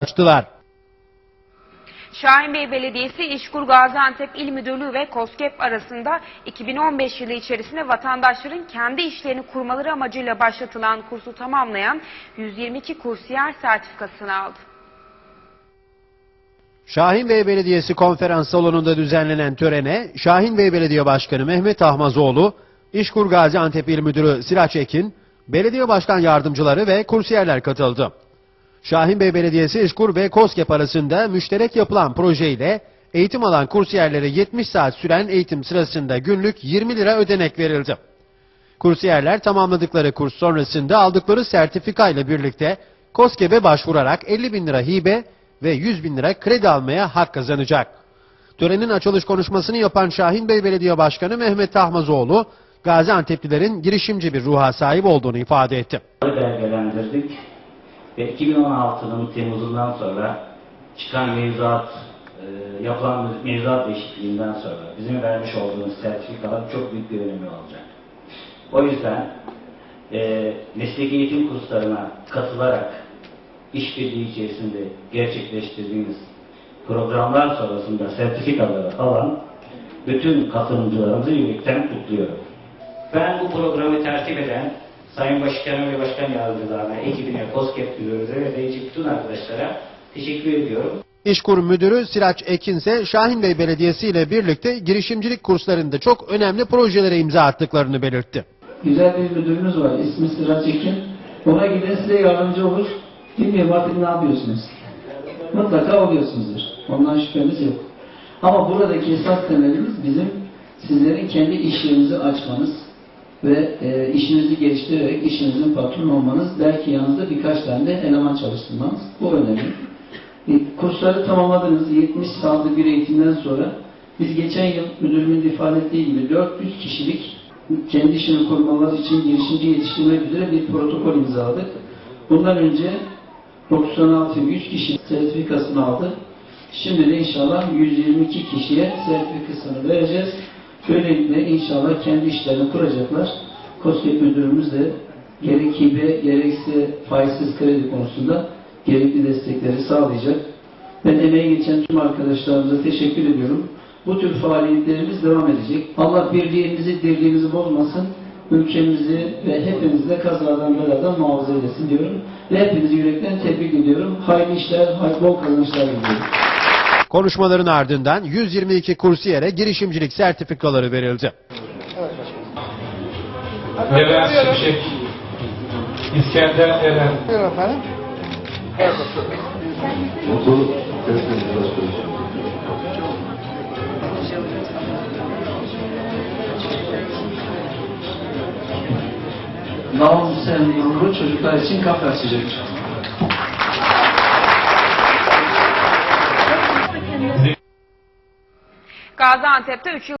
açtılar. Şahinbey Belediyesi İşkur Gaziantep İl Müdürlüğü ve KOSGEB arasında 2015 yılı içerisinde vatandaşların kendi işlerini kurmaları amacıyla başlatılan kursu tamamlayan 122 kursiyer sertifikasını aldı. Şahinbey Belediyesi konferans salonunda düzenlenen törene Şahinbey Belediye Başkanı Mehmet Ahmazoğlu, İşkur Gaziantep İl Müdürü Siraç Ekin, belediye başkan yardımcıları ve kursiyerler katıldı. Şahinbey Belediyesi İşkur ve KOSGEB arasında müşterek yapılan projeyle eğitim alan kursiyerlere 70 saat süren eğitim sırasında günlük 20 lira ödenek verildi. Kursiyerler tamamladıkları kurs sonrasında aldıkları sertifika ile birlikte KOSGEB'e başvurarak 50 bin lira hibe ve 100 bin lira kredi almaya hak kazanacak. Törenin açılış konuşmasını yapan Şahin Bey Belediye Başkanı Mehmet Tahmazoğlu, Gaziantep'lilerin girişimci bir ruha sahip olduğunu ifade etti. belgelendirdik ve 2016'nın Temmuz'undan sonra çıkan mevzuat, e, yapılan mevzuat değişikliğinden sonra bizim vermiş olduğumuz sertifikalar çok büyük bir önemi olacak. O yüzden e, mesleki eğitim kurslarına katılarak işbirliği içerisinde gerçekleştirdiğimiz programlar sonrasında sertifikaları alan bütün katılımcılarımızı yürekten kutluyorum. Ben bu programı tertip eden Sayın Başkanım ve Başkan Yardımcılarına, ekibine, COSGAP müdürlüğüne ve bütün arkadaşlara teşekkür ediyorum. İşkur Müdürü Siraç Ekin ise Şahin Bey Belediyesi ile birlikte girişimcilik kurslarında çok önemli projelere imza attıklarını belirtti. Güzel bir müdürümüz var. İsmi Sıraç Ekin. Ona giden size yardımcı olur. Bilmiyorum artık ne yapıyorsunuz. Mutlaka oluyorsunuzdur. Ondan şüphemiz yok. Ama buradaki esas temelimiz bizim sizlerin kendi işlerinizi açmanız ve e, işinizi geliştirerek işinizin patronu olmanız, belki yanınızda birkaç tane de eleman çalıştırmanız. Bu önemli. E, kursları tamamladınız. 70 saatlik bir eğitimden sonra biz geçen yıl müdürümün de ifade ettiği gibi 400 kişilik kendi işini kurmaları için girişimci yetiştirmek üzere bir protokol imzaladık. Bundan önce 96 100 kişi sertifikasını aldı. Şimdi de inşallah 122 kişiye sertifikasını vereceğiz. Böylelikle inşallah kendi işlerini kuracaklar. KOSGEB müdürümüz de gerek hibe gerekse faizsiz kredi konusunda gerekli destekleri sağlayacak. Ben emeği geçen tüm arkadaşlarımıza teşekkür ediyorum. Bu tür faaliyetlerimiz devam edecek. Allah birliğimizi, dirliğimizi bozmasın. Ülkemizi ve hepimizi de kazadan beladan muhafaza eylesin diyorum. Ve hepinizi yürekten tebrik ediyorum. Hayırlı işler, hayırlı bol kazançlar diliyorum. Konuşmaların ardından 122 kursiyere girişimcilik sertifikaları verildi. Şimşek, İskender Eren, Buyurun efendim. Naum Sen Yumru çocuklar için kafe açacak. Gaziantep'te 3 yıl